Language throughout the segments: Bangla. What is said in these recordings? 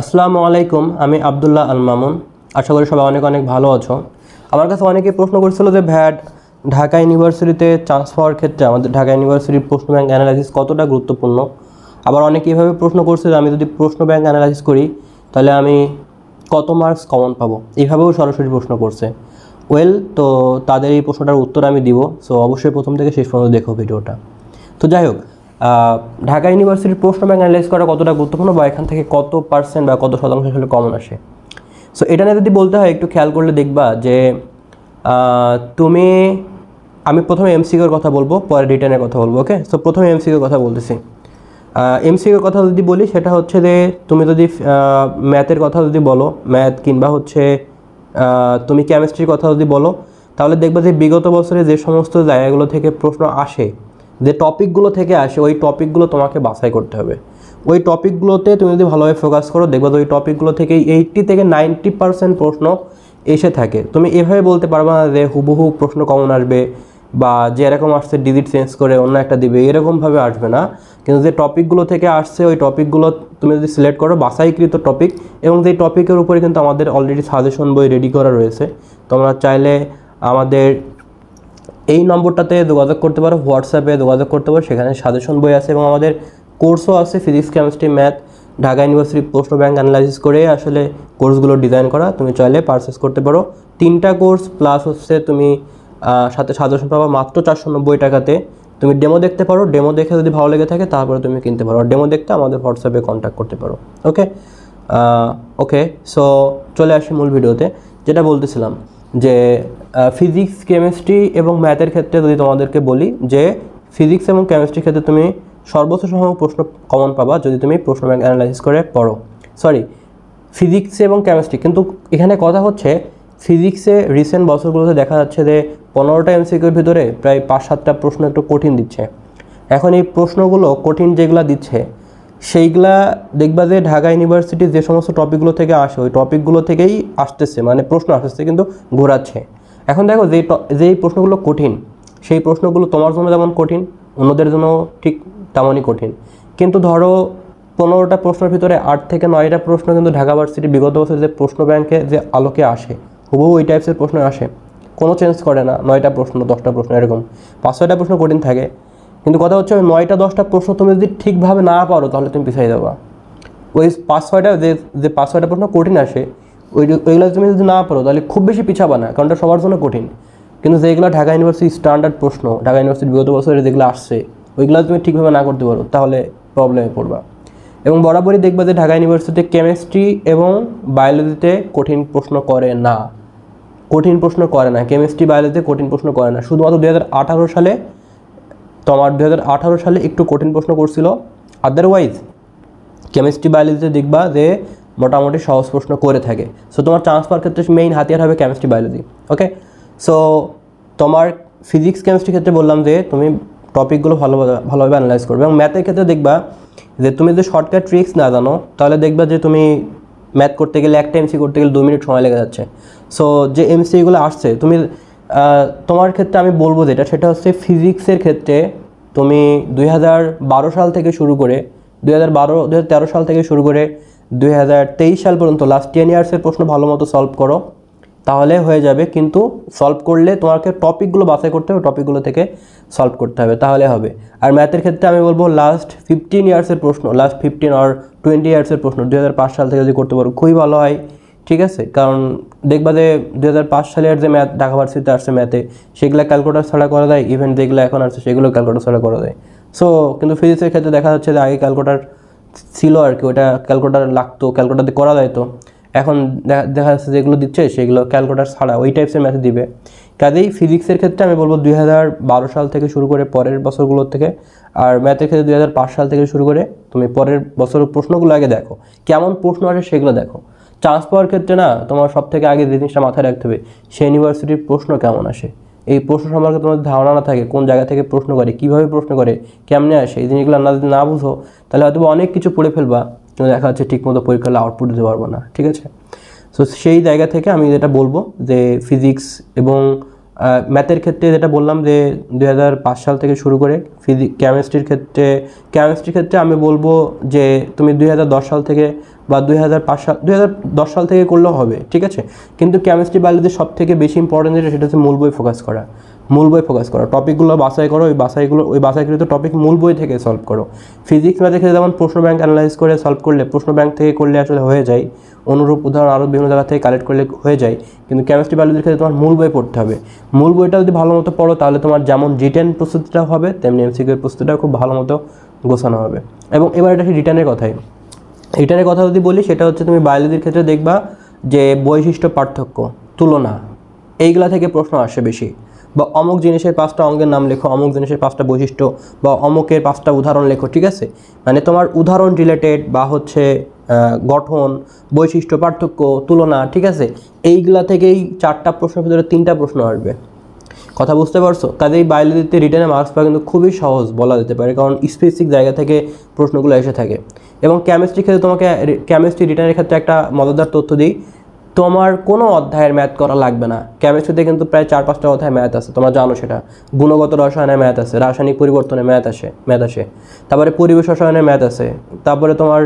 আসসালামু আলাইকুম, আমি আবদুল্লাহ আল মামুন আশা করি সবাই অনেক অনেক ভালো আছো। আমার কাছে অনেকেই প্রশ্ন করছিল যে, ভ্যাট, ঢাকা ইউনিভার্সিটিতে চান্স পাওয়ার ক্ষেত্রে আমাদের ঢাকা ইউনিভার্সিটির প্রশ্ন ব্যাংক অ্যানালাইসিস কতটা গুরুত্বপূর্ণ? আবার অনেকে এভাবে প্রশ্ন করছে যে, আমি যদি প্রশ্ন ব্যাংক অ্যানালাইসিস করি, তাহলে আমি কত মার্কস কমন পাবো? এইভাবেও সরাসরি প্রশ্ন করছে। ওয়েল তো তাদের এই প্রশ্নটার উত্তর আমি দিব। সো অবশ্যই প্রথম থেকে শেষ পর্যন্ত দেখো ভিডিওটা। তো যাই হোক ঢাকা ইউনিভার্সিটির প্রশ্ন ব্যাংক অ্যানালাইজ করা কতটা গুরুত্বপূর্ণ বা এখান থেকে কত পার্সেন্ট বা কত শতাংশ আসলে কমন আসে? সো এটা নিয়ে যদি বলতে হয়, একটু খেয়াল করলে দেখবা যে তুমি, আমি প্রথমে এমসিকিউর কথা বলব, পরে রিটার্নের কথা বলব ওকে সো প্রথমে এমসিকিউর কথা বলতেছি। এমসিকিউর কথা যদি বলি, সেটা হচ্ছে যে, তুমি যদি ম্যাথের কথা যদি বলো ম্যাথ কিংবা হচ্ছে তুমি কেমিস্ট্রির কথা যদি বলো, তাহলে দেখবে যে বিগত বছরে যে সমস্ত জায়গাগুলো থেকে প্রশ্ন আসে যে টপিকগুলো থেকে আসে, ওই টপিকগুলো তোমাকে বাছাই করতে হবে। ওই টপিকগুলোতে তুমি যদি ভালোভাবে ফোকাস করো, দেখবে যে ওই টপিকগুলো থেকে এইট্টি থেকে নাইনটি পার্সেন্ট প্রশ্ন এসে থাকে। তুমি এভাবে বলতে পারবে না যে হুবহু প্রশ্ন কমন আসবে বা যে এরকম আসছে ডিজিট চেঞ্জ করে অন্য একটা দিবে, এরকমভাবে আসবে না। কিন্তু যে টপিকগুলো থেকে আসছে, ওই টপিকগুলো তুমি যদি সিলেক্ট করো, বাছাইকৃত টপিক এবং যেই টপিকের উপরে কিন্তু আমাদের অলরেডি সাজেশন বই রেডি করা রয়েছে, তোমরা চাইলে আমাদের এই নম্বরটাতে যোগাযোগ করতে পারো, হোয়াটসঅ্যাপে যোগাযোগ করতে পারো, সেখানে সাজেশন বই আছে এবং আমাদের কোর্সও আছে, physics, chemistry, math, Dhaka university প্রশ্ন ব্যাংক অ্যানালাইসিস করে আসলে কোর্সগুলো ডিজাইন করা, তুমি চাইলে পারচেস করতে পারো। তিনটা কোর্স প্লাস হচ্ছে তুমি সাথে সাজেশন পাবা মাত্র চারশো নব্বই টাকাতে। তুমি ডেমো দেখতে পারো ডেমো দেখে যদি ভালো লেগে থাকে তারপরে তুমি কিনতে পারো। আর ডেমো দেখতে আমাদের হোয়াটসঅ্যাপে কন্ট্যাক্ট করতে পারো। ওকে ওকে সো চলে আসি মূল ভিডিওতে যেটা বলতেছিলাম যে ফিজিক্স কেমিস্ট্রি এবং ম্যাথের ক্ষেত্রে যদি তোমাদেরকে বলি যে ফিজিক্স এবং কেমিস্ট্রির ক্ষেত্রে তুমি সর্বোচ্চ সংখ্যক প্রশ্ন কমন পাবা যদি তুমি প্রশ্ন ব্যাংক অ্যানালাইসিস করে পড়ো। সরি ফিজিক্সে এবং কেমিস্ট্রি কিন্তু এখানে কথা হচ্ছে ফিজিক্সে রিসেন্ট বছরগুলোতে দেখা যাচ্ছে যে, পনেরোটা এমসিকিউর ভিতরে প্রায় পাঁচ সাতটা প্রশ্ন একটু কঠিন দিচ্ছে। এখন এই প্রশ্নগুলো কঠিন যেগুলো দিচ্ছে সেইগুলা দেখবা যে ঢাকা ইউনিভার্সিটির যে সমস্ত টপিকগুলো থেকে আসে, ওই টপিকগুলো থেকেই আসতেছে মানে প্রশ্ন আসতেছে কিন্তু ঘোরাচ্ছে। এখন দেখো ট- যেই প্রশ্নগুলো কঠিন, সেই প্রশ্নগুলো তোমার জন্য যেমন কঠিন, অন্যদের জন্য ঠিক তেমনই কঠিন। কিন্তু ধরো পনেরোটা প্রশ্নের ভিতরে আট থেকে নয়টা প্রশ্ন কিন্তু ঢাকা ভার্সিটি বিগত বছর যে প্রশ্ন ব্যাংকে যে আলোকে আসে, হুবহু ওই টাইপসের প্রশ্ন আসে। কোনো চেঞ্জ করে না, নয়টা প্রশ্ন, দশটা প্রশ্ন এরকম। পাঁচ ছয়টা প্রশ্ন কঠিন থাকে। কিন্তু কথা হচ্ছে ওই নয়টা, দশটা, প্রশ্ন তুমি যদি ঠিকভাবে না পারো, তাহলে তুমি পিছিয়ে যাবা। ওই পাঁচ ছয়টা যে যে পাঁচ ছয়টা প্রশ্ন কঠিন আসে, ওই ওইগুলো তুমি যদি না পারো, তাহলে খুব বেশি পিছাবা না, কারণ ওটা সবার জন্য কঠিন। কিন্তু যেগুলো ঢাকা ইউনিভার্সিটি স্ট্যান্ডার্ড প্রশ্ন, ঢাকা ইউনিভার্সিটি বিগত বছরে যেগুলো আসছে, ওইগুলো তুমি ঠিকভাবে না করতে পারো, তাহলে প্রবলেমে পড়বা। এবং বরাবরই দেখবে যে ঢাকা ইউনিভার্সিটিতে কেমিস্ট্রি এবং বায়োলজিতে কঠিন প্রশ্ন করে না। কঠিন প্রশ্ন করে না কেমিস্ট্রি বায়োলজিতে কঠিন প্রশ্ন করে না। শুধুমাত্র দু আঠারো সালে তোমার দু সালে একটু কঠিন প্রশ্ন করছিল। আদারওয়াইজ কেমিস্ট্রি বায়োলজিতে দেখবা যে মোটামুটি সহজ প্রশ্ন করে থাকে। সো তোমার চান্স পাওয়ার ক্ষেত্রে মেইন হাতিয়ার হবে কেমিস্ট্রি বায়োলজি ওকে সো তোমার ফিজিক্স কেমিস্ট্রি ক্ষেত্রে বললাম যে তুমি টপিকগুলো ভালোভাবে ভালোভাবে অ্যানালাইজ করবে এবং ম্যাথের ক্ষেত্রে দেখবা যে তুমি যদি শর্টকাট ট্রিক্স না জানো, তাহলে দেখবা যে তুমি ম্যাথ করতে গেলে একটা এমসি করতে গেলে দু মিনিট সময় লেগে যাচ্ছে। সো যে এমসিগুলো আসছে, তুমি তোমার ক্ষেত্রে আমি বলব যেটা, সেটা হচ্ছে ফিজিক্সের ক্ষেত্রে তুমি দুই হাজার বারো সাল থেকে শুরু করে, দুই হাজার বারো তেরো সাল থেকে শুরু করে, দুই হাজার তেইশ সাল পর্যন্ত লাস্ট টেন ইয়ার্সের প্রশ্ন ভালো মতো সলভ করো, তাহলে হয়ে যাবে। কিন্তু সলভ করলে তোমাকে টপিকগুলো বাছাই করতে হবে টপিকগুলো থেকে সলভ করতে হবে, তাহলে হবে। আর ম্যাথের ক্ষেত্রে আমি বলব লাস্ট ফিফটিন ইয়ার্সের প্রশ্ন লাস্ট ফিফটিন আর টোয়েন্টি ইয়ার্সের প্রশ্ন দু হাজার পাঁচ সাল থেকে যদি করতে পারো, খুবই ভালো হয়। ঠিক আছে? কারণ দেখবা যে দু হাজার পাঁচ সালের যে ম্যাথ, ঢাকা ভার্সিটিতে আসছে ম্যাথে, সেগুলো ক্যালকুলেটার ছাড়া করা যায় ইভেন যেগুলো এখন আসছে সেগুলো ক্যালকুলেটার ছাড়া করা যায়। সো কিন্তু ফিজিক্সের ক্ষেত্রে দেখা যাচ্ছে যে আগে ক্যালকুলেটার ছিল আর কি, ওটা ক্যালকুলেটার লাগতো ক্যালকুলেটার করা যায় তো এখন দেখা- দেখা যাচ্ছে যেগুলো দিচ্ছে, সেগুলো ক্যালকুলেটার ছাড়া ওই টাইপসের ম্যাথ দিবে। কাজেই ফিজিক্সের ক্ষেত্রে আমি বলব দুই হাজার বারো সাল থেকে শুরু করে পরের বছরগুলোর থেকে, আর ম্যাথের ক্ষেত্রে দুই হাজার পাঁচ সাল থেকে শুরু করে তুমি পরের বছরের প্রশ্নগুলো আগে দেখো। কেমন প্রশ্ন আসে সেগুলো দেখো। চান্স পাওয়ার ক্ষেত্রে না তোমার সব থেকে আগে যে জিনিসটা মাথায় রাখতে হবে সেই ইউনিভার্সিটির প্রশ্ন কেমন আসে? এই প্রশ্ন সম্পর্কে তোমার ধারণা না থাকে, কোন জায়গা থেকে প্রশ্ন করে, কীভাবে প্রশ্ন করে, কেমনে আসে, এই জিনিসগুলো না যদি না বুঝো, তাহলে হয়তো অনেক কিছু পড়ে ফেলবা, কিন্তু দেখা যাচ্ছে ঠিকমতো পরীক্ষা আউটপুট দিতে পারব না, ঠিক আছে? সো সেই জায়গা থেকে আমি যেটা বলব যে ফিজিক্স এবং ম্যাথের ক্ষেত্রে যেটা বললাম যে দুই হাজার পাঁচ সাল থেকে শুরু করে ফিজিক কেমিস্ট্রির ক্ষেত্রে কেমিস্ট্রির ক্ষেত্রে আমি বলব যে তুমি দুই হাজার দশ সাল থেকে বা দুই হাজার পাঁচ সাল, দুই হাজার দশ সাল থেকে করলেও হবে, ঠিক আছে? কিন্তু কেমিস্ট্রি বায়োলজি সব থেকে বেশি ইম্পর্টেন্ট যেটা, সেটা হচ্ছে মূল বই ফোকাস করা। মূল বই ফোকাস করো। টপিকগুলো বাছাই করো, ওই বাছাইগুলো, ওই বাছাইকৃত টপিক মূল বই থেকে সলভ করো। ফিজিক্স ম্যাথের ক্ষেত্রে যেমন প্রশ্ন ব্যাংক অ্যানালাইজ করে সলভ করলে, প্রশ্ন ব্যাংক থেকে করলে আসলে হয়ে যায়। অনুরূপ উদাহরণ আরও বিভিন্ন জায়গা থেকে কালেক্ট করলে হয়ে যায়। কিন্তু কেমিস্ট্রি বায়োলজির ক্ষেত্রে তোমার মূল বই পড়তে হবে। মূল বইটা যদি ভালো মতো পড়ো, তাহলে তোমার যেমন জিটেন প্রস্তুতিটা হবে, তেমনি এমসিকিউর প্রস্তুতিটাও খুব ভালো মতো গোছানো হবে। এবং এবার এটা রিটার্নের কথাই রিটার্নের কথা যদি বলি, সেটা হচ্ছে তুমি বায়োলজির ক্ষেত্রে দেখবা যে বৈশিষ্ট্য পার্থক্য, তুলনা, এইগুলা থেকে প্রশ্ন আসে বেশি। বা অমুক জিনিসের পাঁচটা অঙ্গের নাম লেখো, অমুক জিনিসের পাঁচটা বৈশিষ্ট্য, বা অমুকের পাঁচটা উদাহরণ লেখো, ঠিক আছে? মানে তোমার উদাহরণ রিলেটেড বা হচ্ছে গঠন, বৈশিষ্ট্য, পার্থক্য, তুলনা, ঠিক আছে? এইগুলা থেকেই চারটা প্রশ্নের ভিতরে তিনটা প্রশ্ন আসবে। কথা বুঝতে পারছ? কাজেই বায়োলজিতে রিটার্নে মার্কস পাওয়া কিন্তু খুবই সহজ বলা যেতে পারে, কারণ স্পেসিফিক জায়গা থেকে প্রশ্নগুলো এসে থাকে। এবং কেমিস্ট্রি ক্ষেত্রে তোমাকে কেমিস্ট্রি রিটার্নের ক্ষেত্রে একটা মজাদার তথ্য দিই, তোমার কোনো অধ্যায়ের ম্যাথ করা লাগবে না। কেমিস্ট্রিতে কিন্তু প্রায় চার পাঁচটা অধ্যায় ম্যাথ আছে, তোমরা জানো সেটা। গুণগত রসায়নের ম্যাথ আছে, রাসায়নিক পরিবর্তনে ম্যাথ আসে ম্যাথ আসে। তারপরে পরিবেশ রসায়নের ম্যাথ আছে। তারপরে তোমার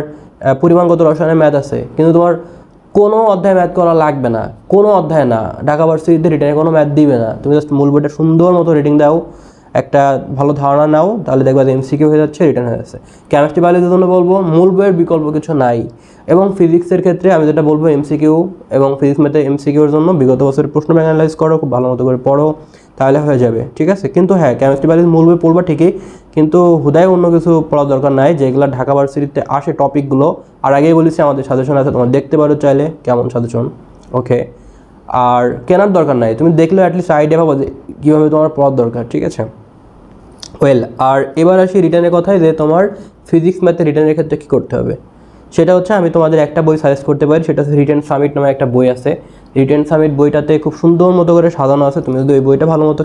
পরিমাণগত রসায়নের ম্যাথ আছে। কিন্তু তোমার কোনো অধ্যায় ম্যাথ করা লাগবে না। কোনো অধ্যায় না। ঢাকা ভার্সিটিতে রিটার্নে কোনো ম্যাথ দিবে না। তুমি জাস্ট মূল বইটা সুন্দর মতো রিডিং দাও, একটা ভালো ধারণা নাও, তাহলে দেখবা যে এমসিকিউ হয়ে যাচ্ছে রিটার্ন হয়ে যাচ্ছে। কেমিস্ট্রি বায়োলজির জন্য বলব, মূল বইয়ের বিকল্প কিছু নাই। এবং ফিজিক্সের ক্ষেত্রে আমি যেটা বলব এমসিকিউ এবং ফিজিক্স ম্যাথে এমসিকিউর জন্য বিগত বছরের প্রশ্ন ব্যাংক অ্যানালাইজ করো, খুব ভালো মতো করে পড়ো। তাহলে হয়ে যাবে, ঠিক আছে? কিন্তু হ্যাঁ কেমিস্ট্রি বায়োলজি মূল বই পড়বা ঠিকই, কিন্তু হুদায় অন্য কিছু পড়ার দরকার নাই যেগুলো ঢাকা ভার্সিটিতে আসে টপিকগুলো আর আগেই বলেছি, আমাদের সাজেশন আছে, তোমার দেখতে পারো চাইলে, কেমন সাজেশন ওকে আর কেনার দরকার নাই, তুমি দেখলেও অ্যাটলিস্ট আইডিয়া পাবো যে কীভাবে তোমার পড়ার দরকার, ঠিক আছে? ওয়েল আর এবার আসি রিটার্নের কথায়, যে তোমার ফিজিক্স ম্যাথে রিটার্নের ক্ষেত্রে কী করতে হবে? সেটা হচ্ছে, আমি তোমাদের একটা বই সাজেস্ট করতে পারি, সেটা হচ্ছে রিটার্ন সামিট নামে একটা বই আছে। রিটার্ন সামিট বইটাতে খুব সুন্দর মতো করে সাজানো আছে। তুমি যদি ওই বইটা ভালো মতো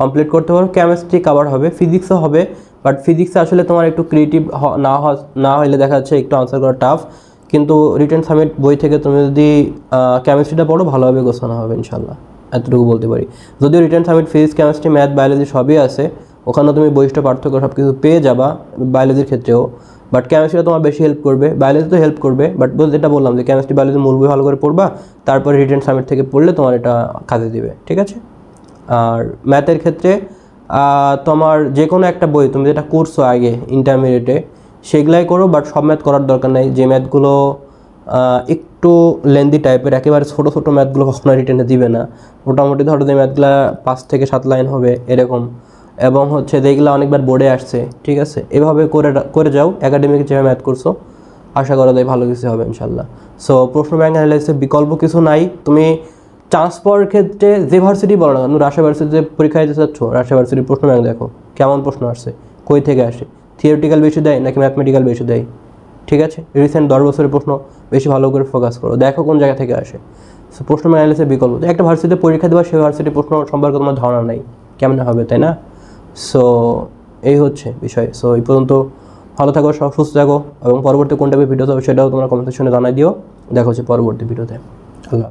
কমপ্লিট করতে পারো কেমিস্ট্রি কাভার হবে ফিজিক্সও হবে বাট ফিজিক্সে আসলে তোমার একটু ক্রিয়েটিভ না না হলে দেখা যাচ্ছে একটু আনসার করা টাফ কিন্তু রিটেন সামিট বই থেকে তুমি যদি কেমিস্ট্রিটা পড়ো, ভালোভাবে গোছানো হবে ইনশাল্লাহ এতটুকু বলতে পারি। যদিও return summit physics chemistry math biology সবই আছে ওখানে তুমি বৈশিষ্ট্য পার্থক্য সব কিছু পেয়ে যাবা বায়োলজির ক্ষেত্রেও। বাট কেমিস্ট্রিটা তোমার বেশি হেল্প করবে। বায়োলজি তো হেল্প করবে বাট যেটা বললাম যে কেমিস্ট্রি বায়োলজি মূল বই ভালো করে পড়বা, তারপরে রিটার্ন সামিট থেকে পড়লে তোমার এটা কাজে দিবে, ঠিক আছে? আর ম্যাথের ক্ষেত্রে তোমার যে কোনো একটা বই, তুমি যেটা করছ আগে ইন্টারমিডিয়েটে সেগুলাই করো বাট সব ম্যাথ করার দরকার নেই। যে ম্যাথগুলো একটু লেন্দি টাইপের একেবারে ছোটো ছোটো ম্যাথগুলো কখনো রিটেনে দিবে না। মোটামুটি ধরো যে ম্যাথগুলো পাঁচ থেকে সাত লাইন হবে, এরকম। এবং হচ্ছে যেগুলো অনেকবার বোর্ডে আসছে, ঠিক আছে? এভাবে করে করে যাও একাডেমিক যেভাবে ম্যাথ করছ, আশা করা যায় ভালো কিছু হবে, ইনশাল্লাহ। সো প্রশ্ন ব্যাংক অ্যানালাইসিসের বিকল্প কিছু নাই। তুমি চান্স পাওয়ার ক্ষেত্রে যে ভার্সিটি বলো না তুমি রাজশাহী ভার্সিটিতে পরীক্ষা দিতে চাচ্ছ রাজশাহী ভার্সিটির প্রশ্ন ব্যাংক দেখো, কেমন প্রশ্ন আসছে, কই থেকে আসে? থিওরিটিক্যাল বেশি দেয় নাকি ম্যাথমেটিক্যাল বেশি দেয়? ঠিক আছে? রিসেন্ট দশ বছরের প্রশ্ন, বেশি ভালো করে ফোকাস করো, দেখো কোন জায়গা থেকে আসে। সো প্রশ্ন অ্যানালিসিসের বিকল্প। একটা ভার্সিটিতে পরীক্ষা দেওয়া সেই ভার্সিটির প্রশ্ন সম্পর্কে তোমার ধারণা নাই, কেমন হবে, তাই না? সো এই হচ্ছে বিষয়। সো এই পর্যন্ত ভালো থাকো, সব সুস্থ থাকো এবং পরবর্তী কোনটা ভিডিও হবে সেটাও তোমরা কমেন্ট জানাই দিও। দেখা হচ্ছে পরবর্তী ভিডিওতে